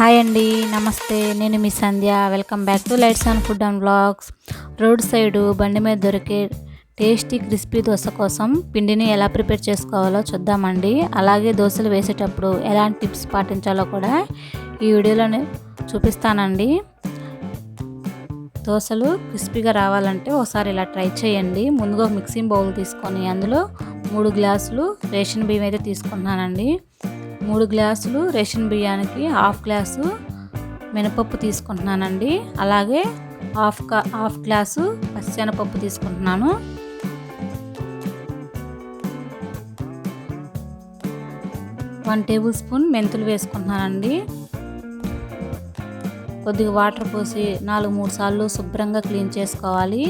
Hi అండి నమస్తే. నేను మీ Sandhya. Welcome back to lights and food and blogs road side బండి మీద దొరికే టేస్టీ క్రిస్పీ దోశ కోసం పిండిని ఎలా ప్రిపేర్ చేసుకోవాలో చూద్దామండి. అలాగే దోశలు వేసేటప్పుడు ఎలాంటి టిప్స్ పాటించాలో కూడా ఈ వీడియోలో చూపిస్తానండి. దోశలు క్రిస్పీగా రావాలంటే ఒకసారి ఇలా ట్రై చేయండి. ముందుగా మిక్సింగ్ బౌల్ తీసుకొని అందులో మూడు గ్లాసులు రేషన్ బియ్యం అయితే తీసుకున్నానండి. మూడు గ్లాసులు రేషన్ బియ్యానికి హాఫ్ గ్లాసు మినపప్పు తీసుకుంటున్నానండి. అలాగే హాఫ్ హాఫ్ గ్లాసు పచ్చనపప్పు తీసుకుంటున్నాను. వన్ టేబుల్ స్పూన్ మెంతులు వేసుకుంటున్నానండి. కొద్దిగా వాటర్ పోసి నాలుగు మూడు సార్లు శుభ్రంగా క్లీన్ చేసుకోవాలి.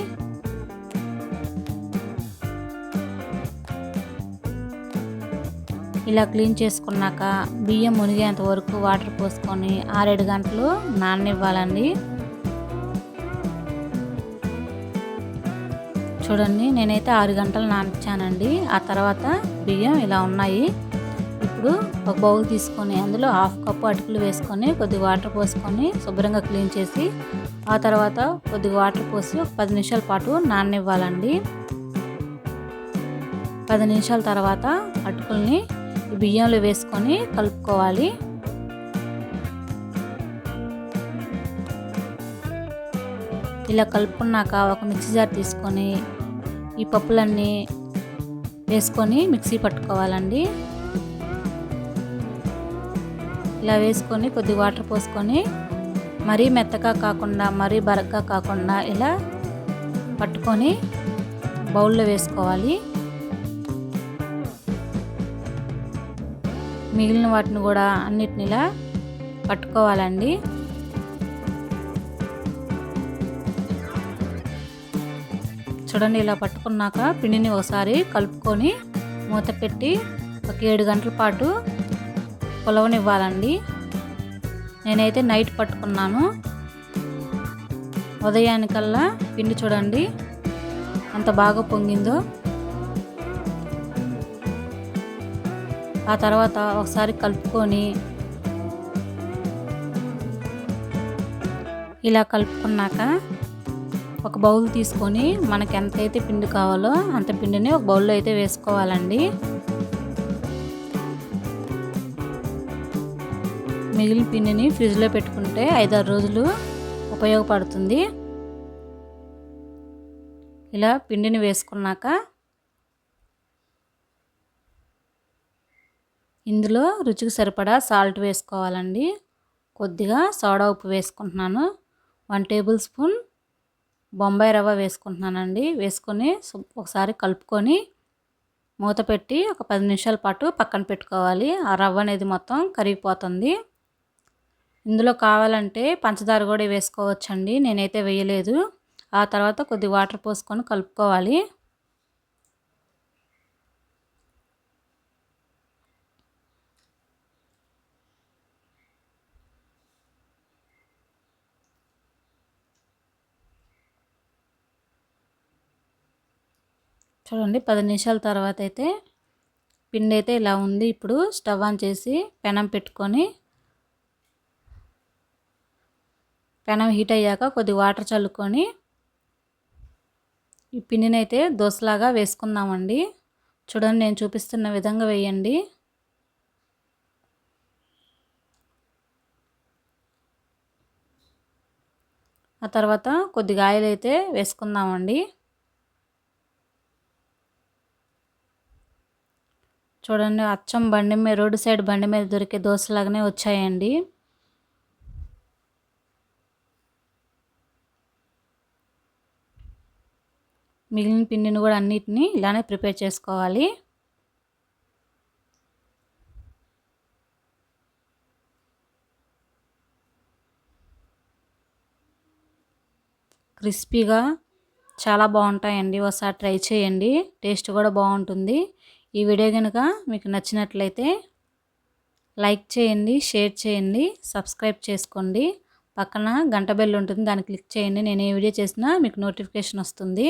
ఇలా క్లీన్ చేసుకున్నాక బియ్యం మునిగేంత వరకు వాటర్ పోసుకొని ఆరేడు గంటలు నాననివ్వాలండి. చూడండి నేనైతే ఆరు గంటలు నానిచ్చానండి. ఆ తర్వాత బియ్యం ఇలా ఉన్నాయి. ఇప్పుడు ఒక బౌల్ తీసుకొని అందులో హాఫ్ కప్పు అటుకులు వేసుకొని కొద్దిగా వాటర్ పోసుకొని శుభ్రంగా క్లీన్ చేసి ఆ తర్వాత కొద్దిగా వాటర్ పోసి ఒక పది నిమిషాల పాటు నాననివ్వాలండి. పది నిమిషాల తర్వాత అటుకుల్ని బియ్యంలో వేసుకొని కలుపుకోవాలి. ఇలా కలుపుకున్నాక ఒక మిక్సీ జార్ తీసుకొని ఈ పప్పులన్నీ వేసుకొని మిక్సీ పట్టుకోవాలండి. ఇలా వేసుకొని కొద్ది వాటర్ పోసుకొని మరీ మెత్తగా కాకుండా మరీ బరగ్గా కాకుండా ఇలా పట్టుకొని బౌల్లో వేసుకోవాలి. మిగిలిన వాటిని కూడా అన్నిటిని ఇలా పట్టుకోవాలండి. చూడండి ఇలా పట్టుకున్నాక పిండిని ఒకసారి కలుపుకొని మూత పెట్టి ఒక ఏడు గంటల పాటు పొలవనివ్వాలండి నేనైతే నైట్ పట్టుకున్నాను. ఉదయానికల్లా పిండి చూడండి అంత బాగా పొంగిందో. ఆ తర్వాత ఒకసారి కలుపుకొని ఇలా కలుపుకున్నాక ఒక బౌల్ తీసుకొని మనకి ఎంతైతే పిండి కావాలో అంత పిండిని ఒక బౌల్లో అయితే వేసుకోవాలండి. మిగిలిన పిండిని ఫ్రిడ్జ్లో పెట్టుకుంటే ఐదారు రోజులు ఉపయోగపడుతుంది. ఇలా పిండిని వేసుకున్నాక ఇందులో రుచికి సరిపడా సాల్ట్ వేసుకోవాలండి. కొద్దిగా సోడా ఉప్పు వేసుకుంటున్నాను. వన్ టేబుల్ స్పూన్ బొంబాయి రవ్వ వేసుకుంటున్నానండి. వేసుకొని ఒకసారి కలుపుకొని మూత పెట్టి ఒక పది నిమిషాల పాటు పక్కన పెట్టుకోవాలి. ఆ రవ్వ అనేది మొత్తం కరిగిపోతుంది. ఇందులో కావాలంటే పంచదార కూడా వేసుకోవచ్చండి. నేనైతే వేయలేదు. ఆ తర్వాత కొద్ది వాటర్ పోసుకొని కలుపుకోవాలి. చూడండి పది నిమిషాల తర్వాత అయితే పిండి అయితే ఇలా ఉంది. ఇప్పుడు స్టవ్ ఆన్ చేసి పెనం పెట్టుకొని పెనం హీట్ అయ్యాక కొద్ది వాటర్ చల్లుకొని ఈ పిండిని అయితే దోశలాగా వేసుకుందామండి. చూడండి నేను చూపిస్తున్న విధంగా వేయండి. ఆ తర్వాత కొద్దిగా ఆయిల్ అయితే వేసుకుందామండి. చూడండి అచ్చం బండి మీద రోడ్డు సైడ్ బండి మీద దొరికే దోశలాగానే వచ్చాయండి. మిగిలిన పిండిని కూడా అన్నిటిని ఇలానే ప్రిపేర్ చేసుకోవాలి. క్రిస్పీగా చాలా బాగుంటాయండి. ఒకసారి ట్రై చేయండి. టేస్ట్ కూడా బాగుంటుంది. ఈ వీడియో కనుక మీకు నచ్చినట్లయితే లైక్ చేయండి షేర్ చేయండి సబ్స్క్రైబ్ చేసుకోండి. పక్కన గంట బెల్ ఉంటుంది దాన్ని క్లిక్ చేయండి. నేను ఏ వీడియో చేసినా మీకు నోటిఫికేషన్ వస్తుంది.